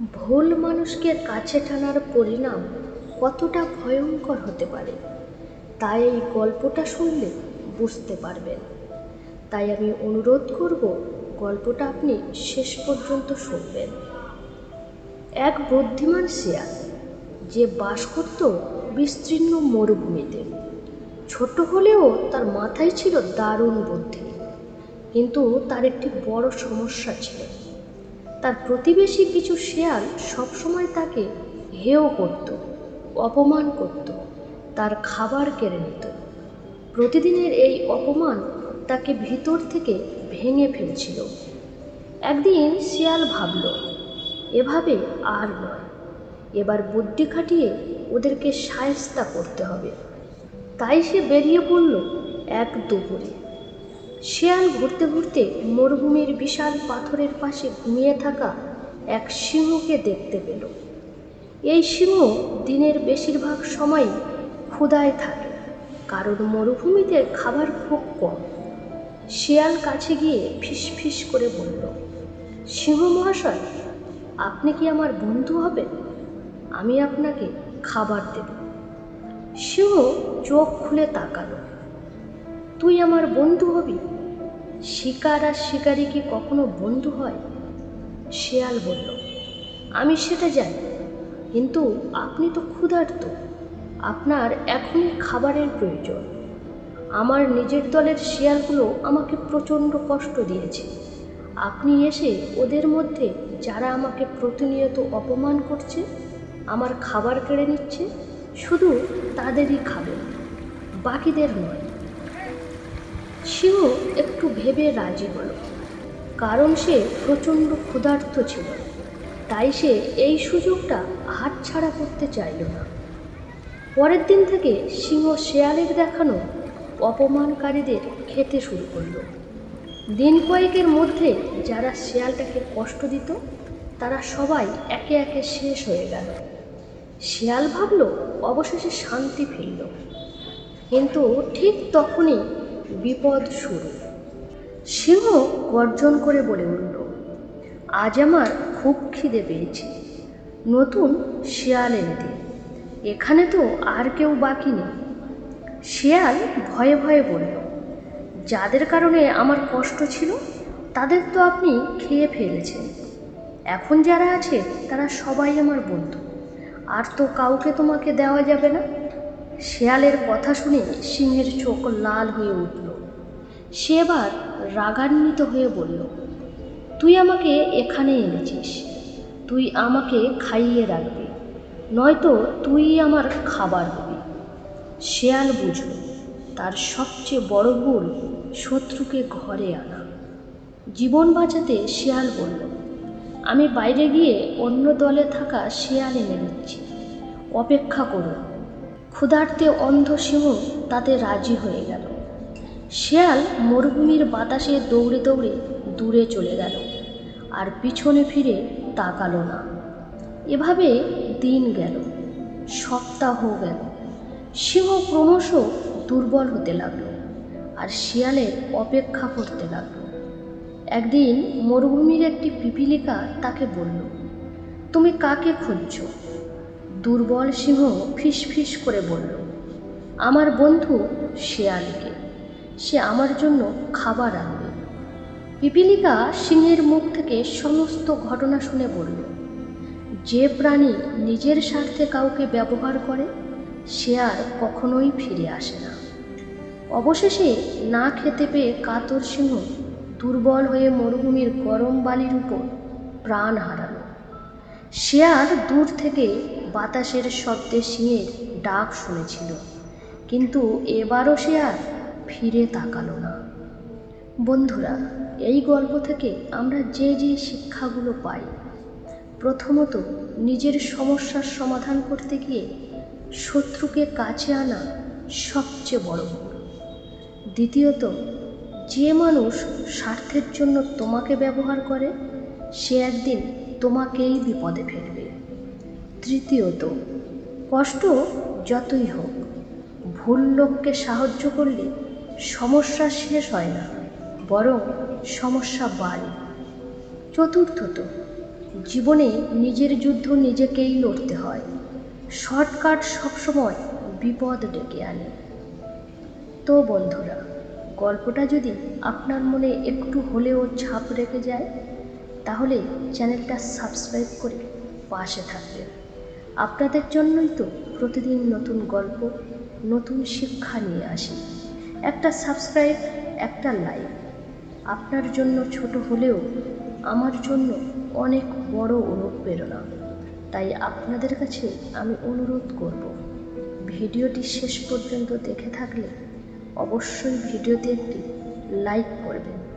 ভুল মানুষকে কাছে টানার পরিণাম কতটা ভয়ঙ্কর হতে পারে তাই এই গল্পটা শুনলে বুঝতে পারবেন। তাই আমি অনুরোধ করব, গল্পটা আপনি শেষ পর্যন্ত শুনবেন। এক বুদ্ধিমান শেয়াল, যে বাস করত বিস্তীর্ণ মরুভূমিতে, ছোট হলেও তার মাথায় ছিল দারুণ বুদ্ধি, কিন্তু তার একটি বড় সমস্যা ছিল। তার প্রতিবেশী কিছু শেয়াল সবসময় তাকে হেয় করত, অপমান করত, তার খাবার কেড়ে নিত। প্রতিদিনের এই অপমান তাকে ভিতর থেকে ভেঙে ফেলছিল। একদিন শিয়াল ভাবল, এভাবে আর নয়। এবার বুদ্ধি খাটিয়ে ওদেরকে সায়স্তা করতে হবে। তাই সে বেরিয়ে পড়ল এক দুপুরে। শেয়াল ঘুরতে ঘুরতে মরুভূমির বিশাল পাথরের পাশে ঘুমিয়ে থাকা এক সিংহকে দেখতে পেল। এই সিংহ দিনের বেশিরভাগ সময়ই ক্ষুদায় থাকে, কারণ মরুভূমিতে খাবার খুব কম। শিয়াল কাছে গিয়ে ফিস ফিস করে বলল, সিংহ মহাশয়, আপনি কি আমার বন্ধু হবেন? আমি আপনাকে খাবার দেব। সিংহ চোখ খুলে তাকালো। তুই আমার বন্ধু হবি? শিকার আর শিকারি কি কখনো বন্ধু হয়? শেয়াল বলল, আমি সেটা জানি, কিন্তু আপনি তো ক্ষুধার্ত। আপনার এখনই খাবারের প্রয়োজন। আমার নিজের দলের শিয়ালগুলো আমাকে প্রচণ্ড কষ্ট দিয়েছে। আপনি এসে ওদের মধ্যে যারা আমাকে প্রতিনিয়ত অপমান করছে, আমার খাবার কেড়ে নিচ্ছে, শুধু তাদেরই খাবেন বাকিদের নয়। সিংহ একটু ভেবে রাজি হলো। কারণ সে প্রচণ্ড ক্ষুধার্ত ছিল। তাই সে এই সুযোগটা হাতছাড়া করতে চাইল না। পরের দিন থেকে সিংহ শেয়ালের দেখানো অপমানকারীদের খেতে শুরু করল। দিন কয়েকের মধ্যে যারা শেয়ালটাকে কষ্ট দিত, তারা সবাই একে একে শেষ হয়ে গেল। শেয়াল ভাবল, অবশেষে শান্তি ফিরল। কিন্তু ঠিক তখনই বিপদ শুরু। সিংহ গর্জন করে বলে উঠল, আজ আমার খুব খিদে পেয়েছে। নতুন শিয়াল এনে এখানে তো আর কেউ বাকি নেই। শিয়াল ভয়ে ভয়ে বলল, যাদের কারণে আমার কষ্ট ছিল, তাদের তো আপনি খেয়ে ফেলেছেন। এখন যারা আছে, তারা সবাই আমার বন্ধু। আর তো কাউকে তোমাকে দেওয়া যাবে না। শেয়ালের কথা শুনে সিংহের চোখ লাল হয়ে উঠল। সে এবার রাগান্বিত হয়ে বলল, তুই আমাকে এখানে এনেছিস। তুই আমাকে খাইয়ে রাখবি। নয়তো তুই আমার খাবার হবি শেয়াল বুঝল, তার সবচেয়ে বড় ভুল শত্রুকে ঘরে আনা। জীবন বাঁচাতে শেয়াল বলল, আমি বাইরে গিয়ে অন্য দলে থাকা শিয়াল এনে দিচ্ছি। অপেক্ষা করুন। ক্ষুধার্তে অন্ধ সিংহ তাতে রাজি হয়ে গেল। শেয়াল মরুভূমির বাতাসে দৌড়ে দৌড়ে দূরে চলে গেল আর পিছনে ফিরে তাকালো না। এভাবে দিন গেল, সপ্তাহ গেল। সিংহ ক্রমশ দুর্বল হতে লাগল আর শিয়ালের অপেক্ষা করতে লাগল। একদিন মরুভূমির একটি পিপিলিকা তাকে বলল, তুমি কাকে খুঁজছো? দুর্বল সিংহ ফিস ফিস করে বলল, আমার বন্ধু শেয়ালকে, সে আমার জন্য খাবার আনবে। পিপিলিকা সিংহের মুখ থেকে সমস্ত ঘটনা শুনে বলল, যে প্রাণী নিজের স্বার্থে কাউকে ব্যবহার করে, সে আর কখনোই ফিরে আসে না। অবশেষে না খেতে পেয়ে কাতর সিংহ দুর্বল হয়ে মরুভূমির গরম বালির উপর প্রাণ হারালো। শেয়াল দূর থেকে বাতাসের শব্দে সিংহের ডাক শুনেছিল। কিন্তু এবারও সে আর ফিরে তাকালো না। বন্ধুরা, এই গল্প থেকে আমরা যে যে শিক্ষাগুলো পাই, প্রথমত নিজের সমস্যার সমাধান করতে গিয়ে শত্রুকে কাছে আনা সবচেয়ে বড় ভুল। দ্বিতীয়ত, যে মানুষ স্বার্থের জন্য তোমাকে ব্যবহার করে, সে একদিন তোমাকেই বিপদে ফেলবে। তৃতীয়ত, কষ্ট যতই হোক, ভুল লোককে সাহায্য করলে সমস্যা শেষ হয় না, বরং সমস্যা বাড়ে। চতুর্থত, জীবনে নিজের যুদ্ধ নিজেকেই লড়তে হয়, শর্টকাট সবসময় বিপদ ডেকে আনে। তো বন্ধুরা, গল্পটা যদি আপনার মনে একটু হলেও ছাপ রেখে যায়, তাহলে চ্যানেলটা সাবস্ক্রাইব করে পাশে থাকবেন। আপনাদের জন্যই তো প্রতিদিন নতুন গল্প, নতুন শিক্ষা নিয়ে আসি। একটা সাবস্ক্রাইব, একটা লাইক। আপনার জন্য ছোট হলেও আমার জন্য অনেক বড় অনুপ্রেরণা তাই আপনাদের কাছে আমি অনুরোধ করব, ভিডিওটি শেষ পর্যন্ত দেখে থাকলে অবশ্যই ভিডিওতে একটি লাইক করবেন।